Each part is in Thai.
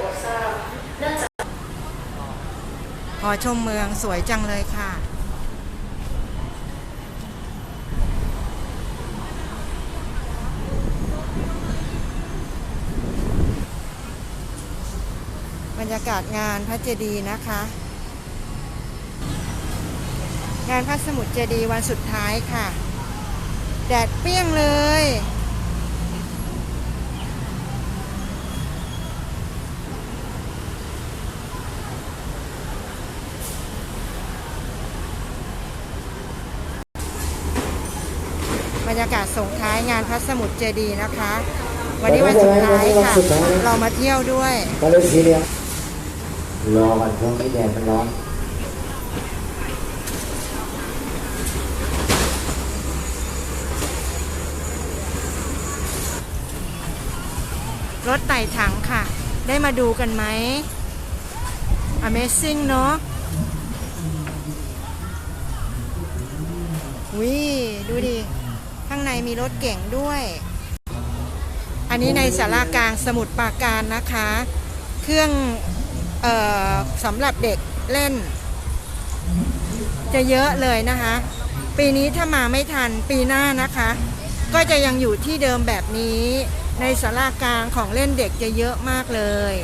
ก่อสร้างเนื่องจากหอชมเมืองสวยจังเลยค่ะ บรรยากาศงานพระเจดีย์นะคะ งานพระสมุดเจดีย์วันสุดท้ายค่ะ แดดเปี้ยงเลย รรยากาศส่งท้ายงานพระสมุทรเจดีย์นะคะ วันนี้วันสุดท้ายค่ะ เรามาเที่ยวด้วยก็เลยสีเหลืองรอกันช่วงนี้แดดมันร้อนรถไต่ถังค่ะ ได้มาดูกันไหม Amazing เนอะวิดูดิ ข้างในมีรถเก่งด้วย อันนี้ในสารากลางสมุทรปราการนะคะ เครื่องออสำหรับเด็กเล่น จะเยอะเลยนะคะ ปีนี้ถ้ามาไม่ทันปีหน้านะคะ ก็จะยังอยู่ที่เดิมแบบนี้ ในสารากลางของเล่นเด็กจะเยอะมากเลย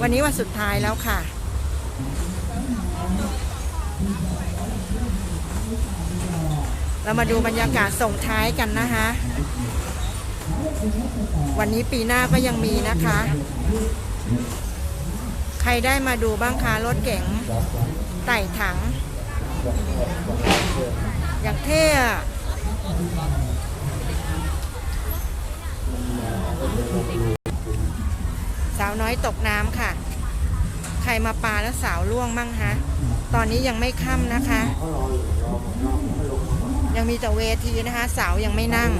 วันนี้วันสุดท้ายแล้วค่ะ เรามาดูบรรยากาศส่งท้ายกันนะคะ วันนี้ปีหน้าก็ยังมีนะคะ ใครได้มาดูบ้างคะรถเก๋งไต่ถัง อย่างเท่สาวน้อยตกน้ำค่ะ ใครมาปลาแล้วสาวล่วงมั่งฮะ ตอนนี้ยังไม่ค่ำนะคะ ยังมีแต่เวทีนะคะสาวยังไม่นั่ง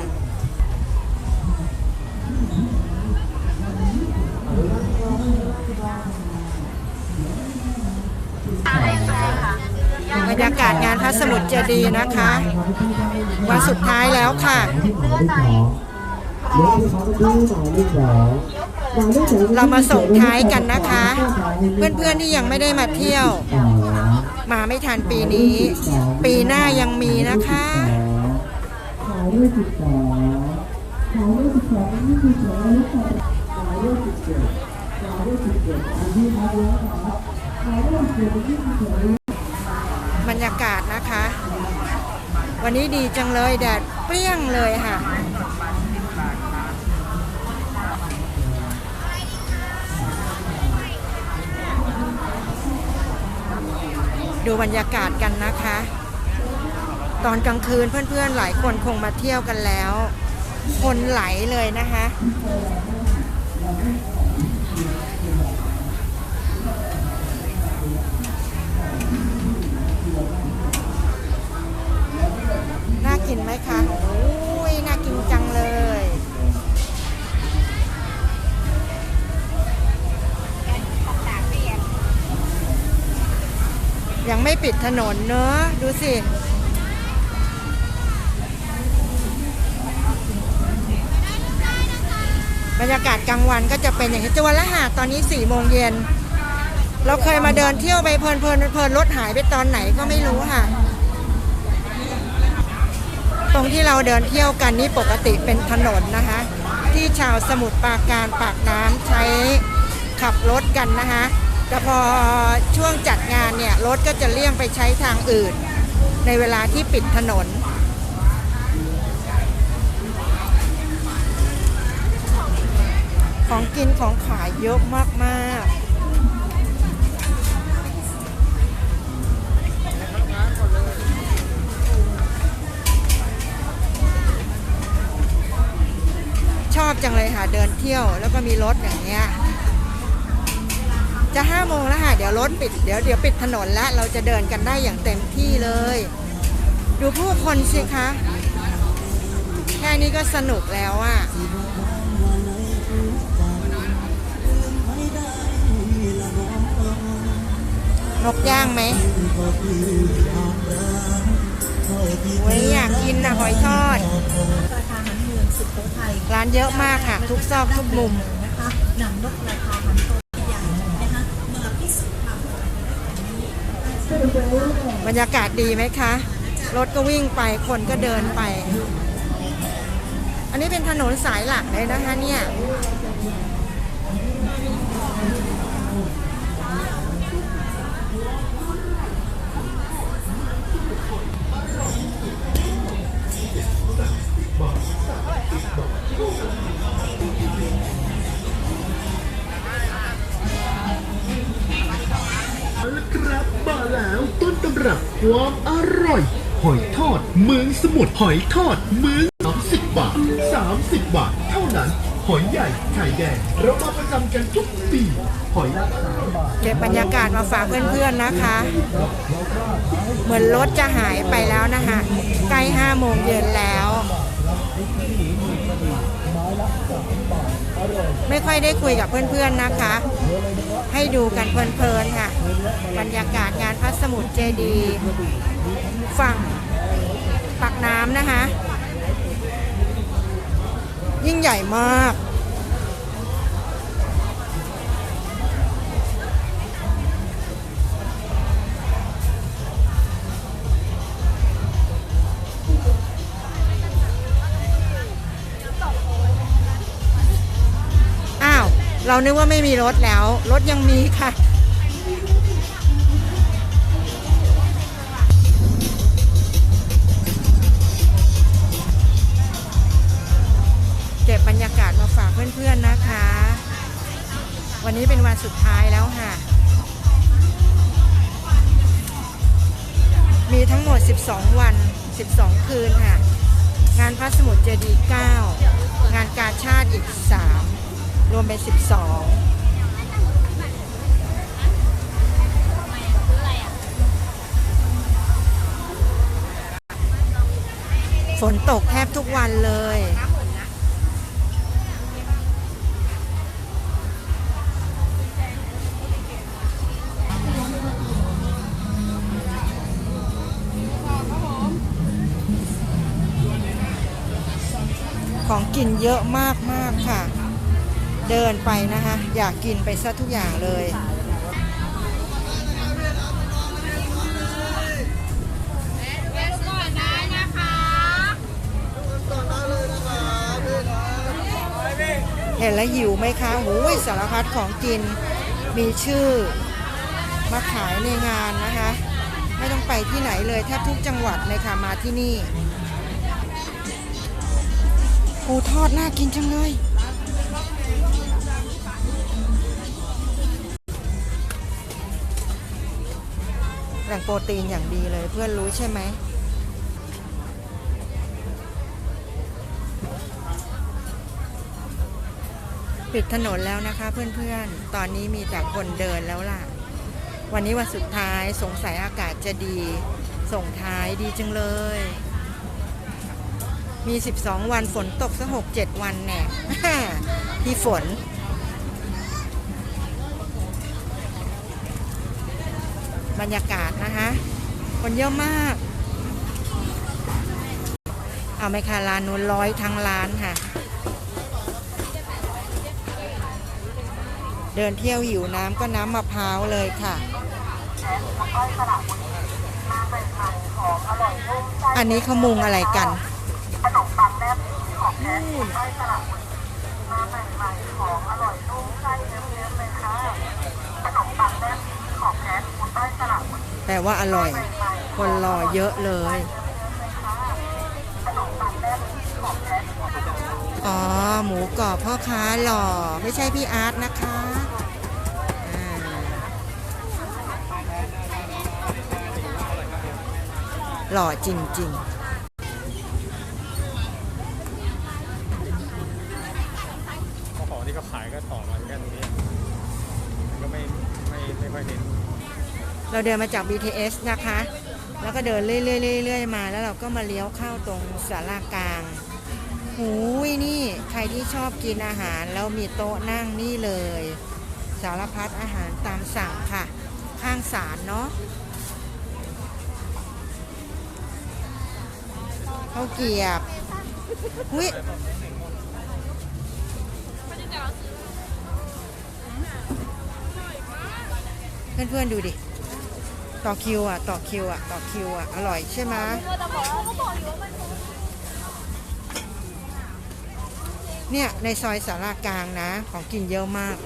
บรรยากาศงานพระสมุทรเจดีย์นะคะวันสุดท้ายแล้วค่ะเรามาส่งท้ายกันนะคะ เพื่อนๆที่ยังไม่ได้มาเที่ยว มาไม่ทันปีนี้ ปีหน้ายังมีนะคะขายด้วยสิบสองขายด้วยสิบสองนี่คือสองแล้วค่ะขายด้วยสิบเจ็ดขายด้วยสิบเจ็ดอันที่มาแล้วค่ะขายด้วยสิบเจ็ดที่สิบสองบรรยากาศนะคะ วันนี้ดีจังเลยแดดเปรี้ยงเลยค่ะ ดูบรรยากาศกันนะคะ ตอนกลางคืนเพื่อนๆหลายคนคงมาเที่ยวกันแล้ว คนไหลเลยนะคะ ปิดถนนเนอะดูสิบรรยากาศกลางวันก็จะเป็นอย่างนี้จวนละหาดตอนนี้สี่โมงเย็น เราเคยมาเดินเที่ยวไปเพลินเพลินเพลินรถหายไปตอนไหนก็ไม่รู้ค่ะ ตรงที่เราเดินเที่ยวกันนี่ปกติเป็นถนนนะคะ ที่ชาวสมุทรปราการปากน้ำใช้ขับรถกันนะคะ แต่พอช่วงจัดงานเนี่ยรถก็จะเลี่ยงไปใช้ทางอื่น ในเวลาที่ปิดถนน ของกินของขายเยอะมากๆชอบจังเลยค่ะ เดินเที่ยวแล้วก็มีรถอย่างเงี้ย จะห้าโมงแล้วค่ะเดี๋ยวรถปิดเดี๋ยวเดี๋ยวปิดถนนแล้วเราจะเดินกันได้อย่างเต็มที่เลย ดูผู้คนสิคะแค่นี้ก็สนุกแล้วอะนกย่างไหมโอ้ยอยากกินนะหอยทอด ราคาหันเมืองสุโขทัยร้านเยอะมากค่ะ ทุกซอกทุกมุมนะคะนำนกราคาหันโต บรรยากาศดีไหมคะ รถก็วิ่งไปคนก็เดินไป อันนี้เป็นถนนสายหลักเลยนะคะเนี่ยเอา แล้วต้นตำรับความอร่อย หอยทอดเมืองสมุทรหอยทอดเมือง30 บาท 30 บาท เท่านั้น หอยใหญ่ไข่แดงเรามาประจำกันทุกปี หอยละสามบาทเก็บบรรยากาศมาฝากเพื่อนๆนะคะ เหมือนรถจะหายไปแล้วนะคะ ใกล้ห้าโมงเย็นแล้ว ไม่ค่อยได้คุยกับเพื่อนๆนะคะ ให้ดูกันเพลินๆค่ะ บรรยากาศงานพระสมุทรเจดีฝั่งปากน้ำนะคะ ยิ่งใหญ่มาก เรานึกว่าไม่มีรถแล้ว รถยังมีค่ะ เก็บบรรยากาศมาฝากเพื่อนๆนะคะ วันนี้เป็นวันสุดท้ายแล้วค่ะ มีทั้งหมด 12 วัน 12 คืนค่ะ งานพระสมุทรเจดีย์9งานกาชาติอีก 3 รวมเป็น 12ฝนตกแทบทุกวันเลย ของกินเยอะมากมากๆค่ะ เดินไปนะคะอยากกินไปซะทุกอย่างเลย เห็นแล้วหิวไหมคะโอ้ยสารพัดของกินมีชื่อมาขายในงานนะคะ ไม่ต้องไปที่ไหนเลยแทบทุกจังหวัดเลยค่ะมาที่นี่ปูทอดน่ากินจังเลย โปรตีนอย่างดีเลยเพื่อนรู้ใช่ไหมปิดถนนแล้วนะคะเพื่อนๆ ตอนนี้มีแต่คนเดินแล้วล่ะ วันนี้วันสุดท้ายสงสัยอากาศจะดี ส่งท้ายดีจังเลย มี 12 วันฝนตกสักหกเจ็ดวันแน่ที่ฝน บรรยากาศนะคะ คนเยอะมาก เอาไหมคะร้านนู้นร้อยทั้งร้านค่ะ เดินเที่ยวหิวน้ำก็น้ำมะพร้าวเลยค่ะ อันนี้ขมุงอะไรกัน แต่ว่าอร่อย คนรอเยอะเลย อ๋อ หมูกรอบพ่อค้าหล่อ ไม่ใช่พี่อาร์ตนะคะอ่าหล่อจริง ๆของที่เขาขายก็ต่อมาแค่ตรงนี้ก็ไม่ไม่ไม่ค่อยเน้น เราเดินมาจาก BTS นะคะ แล้วก็เดินเรื่อยๆๆมาแล้วเราก็มาเลี้ยวเข้าตรงสารากลางหูยนี่ใครที่ชอบกินอาหารแล้วมีโต๊ะนั่งนี่เลย สารพัดอาหารตามสั่งค่ะ ข้างศาลเนาะข้าวเกียบหุ้ยเพื่อนๆดูดิ ต่อคิวอะ ต่อคิวอะ ต่อคิวอะ อร่อยใช่ไหมเนี่ย ในซอยสารากลางนะ ของกินเยอะมาก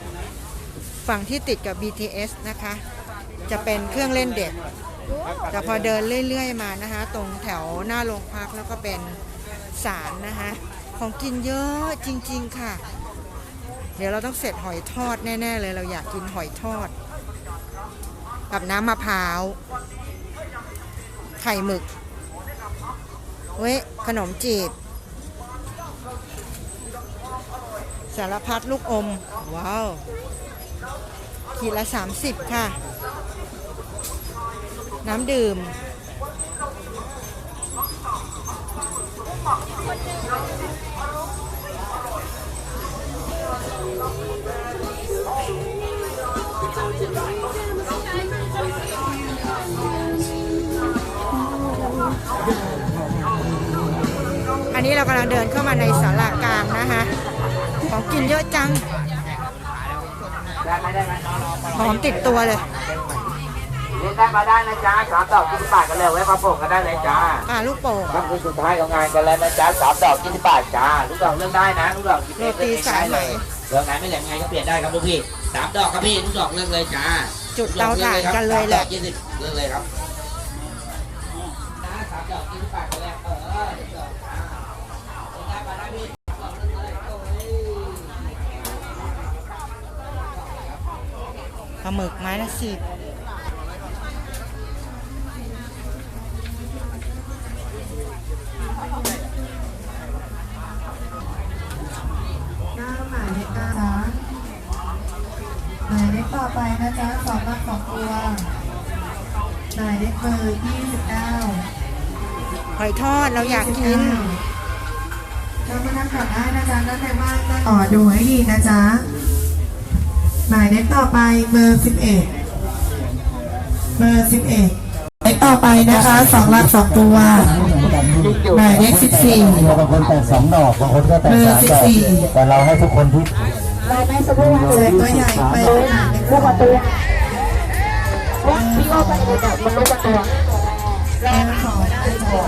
ฝั่งที่ติดกับ BTS นะคะ จะเป็นเครื่องเล่นเด็ก แต่พอเดินเรื่อยๆมานะคะ ตรงแถวหน้าโรงพักแล้วก็เป็นศาลนะคะ ของกินเยอะจริง ๆ ค่ะ เดี๋ยวเราต้องเสร็จหอยทอดแน่ ๆ เลยเราอยากกินหอยทอด กับน้ำมะพร้าว ไข่หมึก เว้ย ขนมจีบ สารพัดลูกอม ว้าว ขีดละ 30 ค่ะ น้ำดื่มอัน นี้เรากำลังเดินเข้ามาในศาลากลางนะคะของกินเยอะจังหอมติดตัวเลยเล่นได้มาได้นะจ๊ะสามดอกกินบาทกันเลยไว้มาส่งกันได้เลยจ้าอ่าลูกโป่งครับคือสุดท้ายของงานกันแล้วนะจ๊ะสามดอกกินบาทจ้าลูกดอกเลือกได้นะลูกดอกกินเองโรตีสายไหมเลือกไหนไม่เหลือไงก็เปลี่ยนได้ครับลูกพี่สามดอกครับพี่ลูกดอกเลือกเลยจ้าจุดเตาถ่านกันเลยแหละสามดอกยี่สิบเลือกเลยครับ ลาหมึกไม้ละสิบหน้าหมายเลขเก้าจ้าหมายเลขต่อไปนะจ๊ะสองรับสองตัวหมายเลขเบอร์ยี่สิบเก้าหอยทอดเราอยากกินเรามานั่งก่อนได้นะจ๊ะนั่นในบ้านนั่งต่อดูให้ดีนะจ๊ะ หมายเลขต่อไปเบอร์สิบเอ็ดเบอร์สิบเอ็ดหมายเลขต่อไปนะคะสองหลักสองตัว หมายเลขสิบสี่บางคนแต่สองดอกบางคนก็แต่เบอร์สามดอก14แต่เราให้ทุกคนที่ใส่ตัวใหญ่ไปหาในตัวตัวพี่ก็ไปเลยแบบมันรู้กันตัวแรงของได้จ้ะ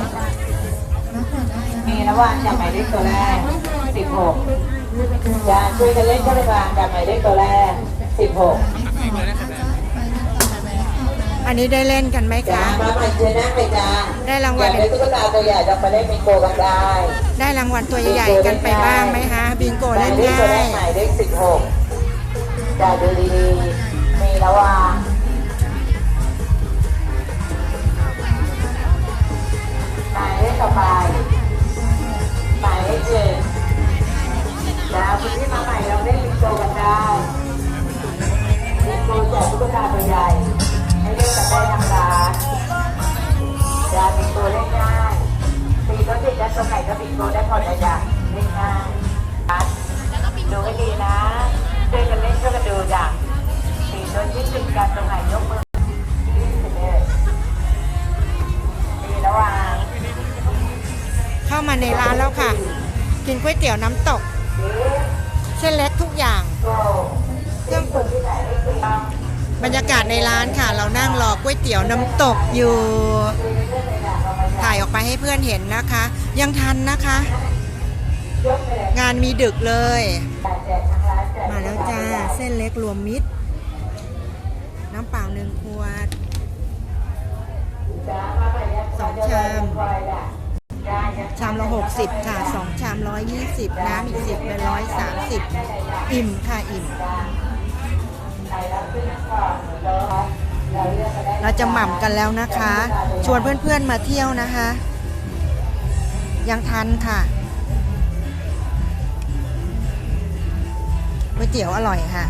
รับก่อนได้นะมีระหว่างจากหมายเลขตัวแรก16 จะช่วยกันเล่นก็ระหว่างจากหมายเลขตัวแรก16อันนี้ได้เล่นกันไหมจ้าคะ มาใหม่เชิญนั่งไปจ้าได้รางวัยาลกได้ตุ๊กตาตัวใหญ่จะมาเล่นบิงโกกันได้ได้รางวัลตัวใหญ่ๆกันไปบ้างไหมคะบิงโกหมาเล่ยนเลขตัวแรง่ากยหมายเลข16จะดูดีๆมีระหว่าหมายเลขต่อไป ตรงไหนก็บิงโกได้พอใจอย่างเล่นง่ายดูให้ดีนะช่วยกันเล่นช่วยกันดูจ้ะตีโดนยึดติดกันตรงไหนยกมือเอ็ดตีระหว่างเข้ามาในร้านแล้วค่ะ กินก๋วยเตี๋ยวน้ำตก เส้นเล็กทุกอย่างเครื่องคนที่นบรรยากาศในร้านค่ะ เรานั่งรอก๋วยเตี๋ยวน้ำตกอยู่ ถ่ายออกไปให้เพื่อนเห็นนะคะ ยังทันนะคะ งานมีดึกเลย มาแล้วจ้า เส้นเล็กรวมมิตร น้ำเปล่าหนึ่งขวดสองชามชามละหกสิบค่ะสองชามร้อยยี่สิบน้ำอีกสิบเป็นร้อยสามสิบอิ่มค่ะ อิ่ม เราจะหม่ำกันแล้วนะคะ ชวนเพื่อนๆมาเที่ยวนะคะ ยังทันค่ะก๋วยเตี๋ยวอร่อยค่ะ